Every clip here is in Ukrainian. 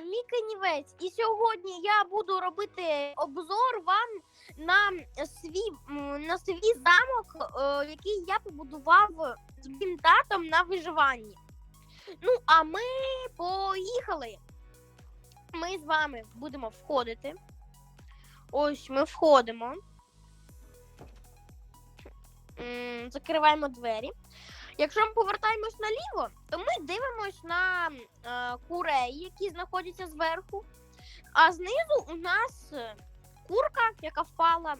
я Міка Нівець, і сьогодні я буду робити обзор вам на свій на свій замок, е, який я побудував з моїм татом на виживанні. Ну, а ми поїхали. Ми з вами будемо входити. Ось ми входимо. Закриваємо двері. Якщо ми повертаємось наліво, то ми дивимось на е, курей, які знаходяться зверху. А знизу у нас е, курка, яка впала, е,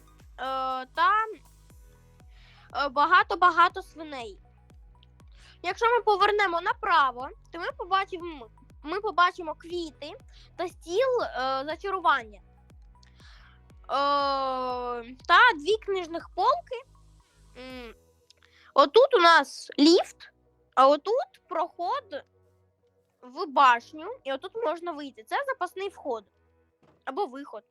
та е, багато-багато свиней. Якщо ми повернемо направо, то ми побачимо, ми побачимо квіти та стіл е, зачарування. Е, та дві книжних полки. Отут у нас ліфт, а отут проход в башню, і отут можна вийти. Це запасний вход або виход.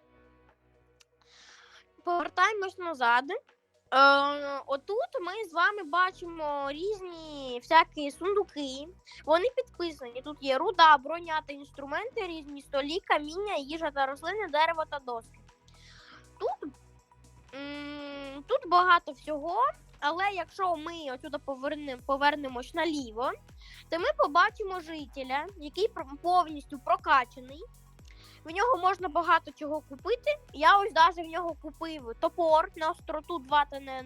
Повертаємось назад. Е, отут ми з вами бачимо різні всякі сундуки. Вони підписані. Тут є руда, броня та інструменти, різні столі, каміння, їжа та рослини, дерево та доски. Тут, м, тут багато всього. Але якщо ми отсюди повернемо, повернемось наліво, то ми побачимо жителя, який повністю прокачаний. В нього можна багато чого купити. Я ось навіть в нього купив топор на остроту 2 та не,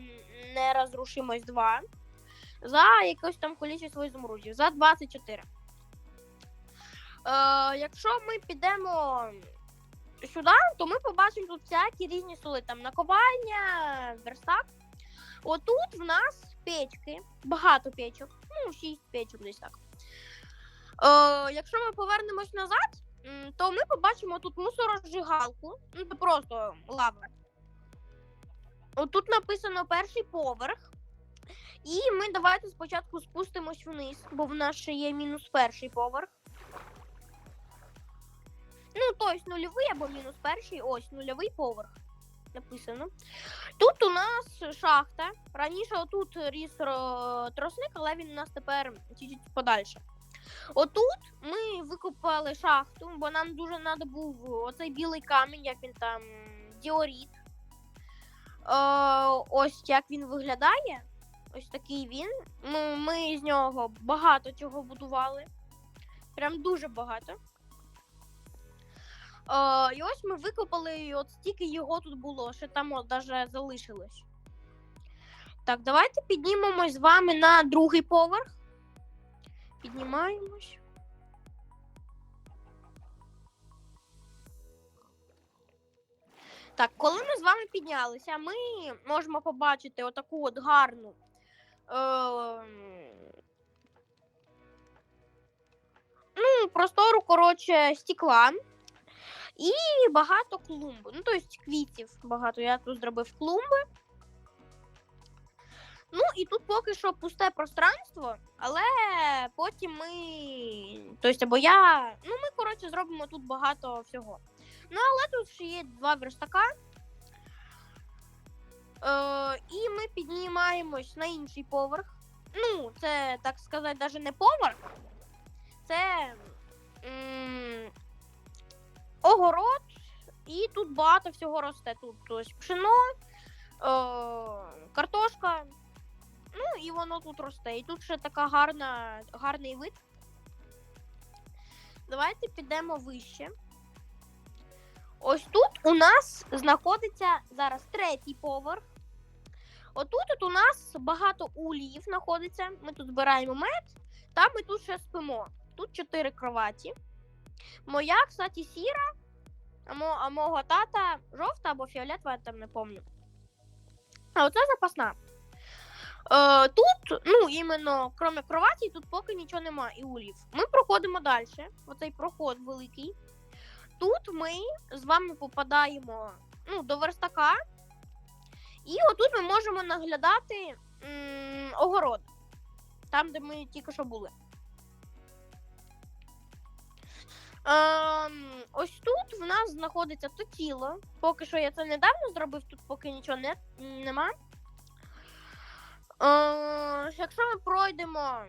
нерозрушимость 2 за якесь там кількість ізумрудів, за 24. Е, якщо ми підемо сюди, то ми побачимо тут всякі різні столи. Там наковальня, верстак. Отут в нас печки, багато печок, ну, шість печок десь так. Е, якщо ми повернемось назад, то ми побачимо тут мусорозжигалку. Ну, це просто лава. Отут написано перший поверх. І ми давайте спочатку спустимось вниз, бо в нас ще є мінус перший поверх. Ну, тобто нульовий або мінус перший, ось нульовий поверх. Написано. Тут у нас шахта. Раніше отут ріс тросник, але він у нас тепер чуть-чуть подальше. Отут ми викопали шахту, бо нам дуже треба був оцей білий камінь, як він там діоріт. Е, ось як він виглядає. Ось такий він. Ми, ми з нього багато чого будували. Прям дуже багато. Е, і ось ми викопали, і от стільки його тут було, ще там от даже залишилось. Так, давайте піднімемось з вами на другий поверх. Піднімаємось. Так, коли ми з вами піднялися, ми можемо побачити отаку от гарну. Е- ну, простору, коротше, стекла. І багато клумб. Ну, тобто квітів багато. Я тут зробив клумби. Ну, і тут поки що пусте пространство, але потім ми. Тобто, або я. Ну, ми, коротше, зробимо тут багато всього. Ну, але тут ще є два верстака. Е, і ми піднімаємось на інший поверх. Ну, це, так сказати, навіть не поверх. Це. М- огород, і тут багато всього росте. Тут ось пшено, е, картошка. Ну і воно тут росте. І тут ще така гарна, гарний вид. Давайте підемо вище. Ось тут у нас знаходиться зараз третій поверх. Отут от у нас багато ульїв знаходиться. Ми тут збираємо мед, та ми тут ще спимо. Тут чотири кроваті. Моя, кстати, сіра, а, мо, а мого тата жовта або фіолетова, я там не пам'ятаю. А оце запасна. Е, тут, ну, іменно, крім кроваті, тут поки нічого нема і улів. Ми проходимо далі. Оцей проход великий. Тут ми з вами попадаємо ну, до верстака. І отут ми можемо наглядати м, огород. Там, де ми тільки що були. Ем, ось тут в нас знаходиться то тіло. Поки що я це недавно зробив, тут поки нічого не, нема. Е, якщо ми пройдемо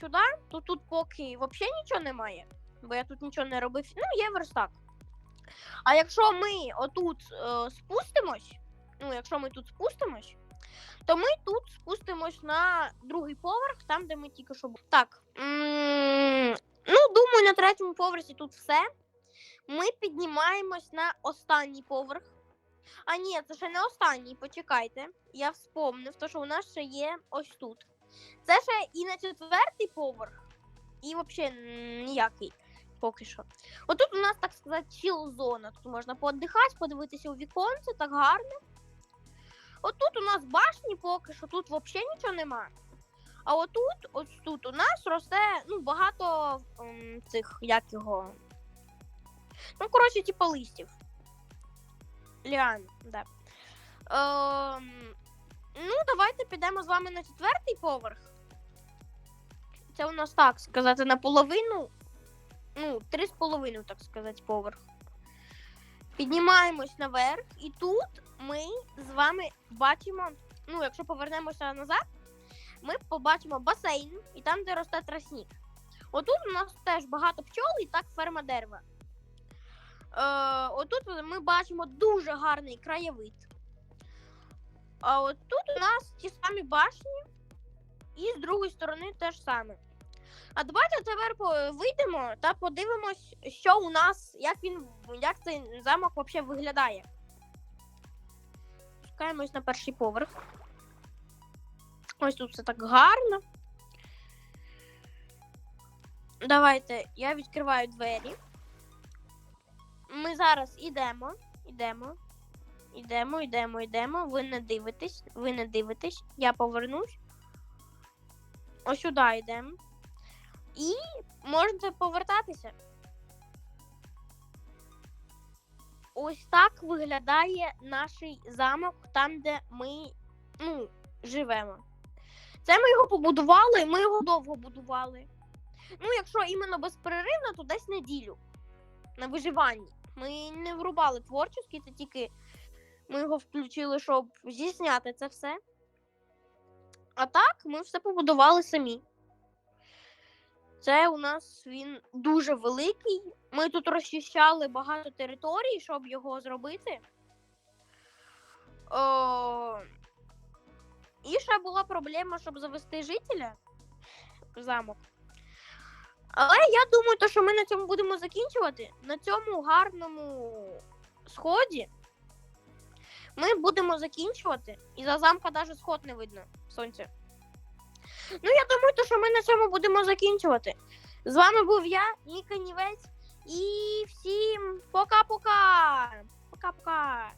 сюди, то тут поки взагалі нічого немає. бо я тут нічого не робив. Ну, є верстак. А якщо ми отут е, спустимось, ну, якщо ми тут спустимось, то ми тут спустимось на другий поверх, там, де ми тільки що були. Так. Ну, думаю, на третьому поверсі тут все. Ми піднімаємось на останній поверх. А ні, це ще не останній, почекайте. Я вспомнив, то що у нас ще є ось тут. Це ще і на четвертий поверх, і взагалі ніякий поки що. Отут у нас, так сказати, чіл-зона. Тут можна пооддихати, подивитися у віконце, так гарно. Отут у нас башні поки що, тут взагалі нічого нема. А отут, ось тут у нас росте ну, багато м, цих, як його. Ну, коротше, типу листів. Ліан, да. Ем, ну, давайте підемо з вами на четвертий поверх. Це у нас так сказати наполовину. Ну, три з половиною, так сказати, поверх. Піднімаємось наверх, і тут ми з вами бачимо. Ну, якщо повернемося назад, ми побачимо басейн і там, де росте тростник. Отут у нас теж багато пчол і так ферма дерева. Е, отут ми бачимо дуже гарний краєвид. А от тут у нас ті самі башні, і з другої сторони теж саме. А давайте тепер вийдемо та подивимось, що у нас, як він, як цей замок взагалі виглядає. Спускаємось на перший поверх. Ось тут все так гарно. Давайте я відкриваю двері. Ми зараз ідемо, ідемо, ідемо, ідемо, ідемо. Ви не дивитесь, ви не дивитесь. Я повернусь. Ось сюди йдемо. І можете повертатися. Ось так виглядає наш замок, там, де ми ну, живемо. Це ми його побудували, ми його довго будували. Ну, якщо іменно безперервно, то десь неділю на виживанні. Ми не врубали творчість, це тільки ми його включили, щоб зісняти це все. А так, ми все побудували самі. Це у нас він дуже великий. Ми тут розчищали багато територій, щоб його зробити. О... І ще була проблема, щоб завести жителя замок. Але я думаю, то, що ми на цьому будемо закінчувати. На цьому гарному сході ми будемо закінчувати. І за замка навіть сход не видно сонця. Ну, я думаю, то, що ми на цьому будемо закінчувати. З вами був я, Ніка Нівець, і всім пока-пока! Пока-пока!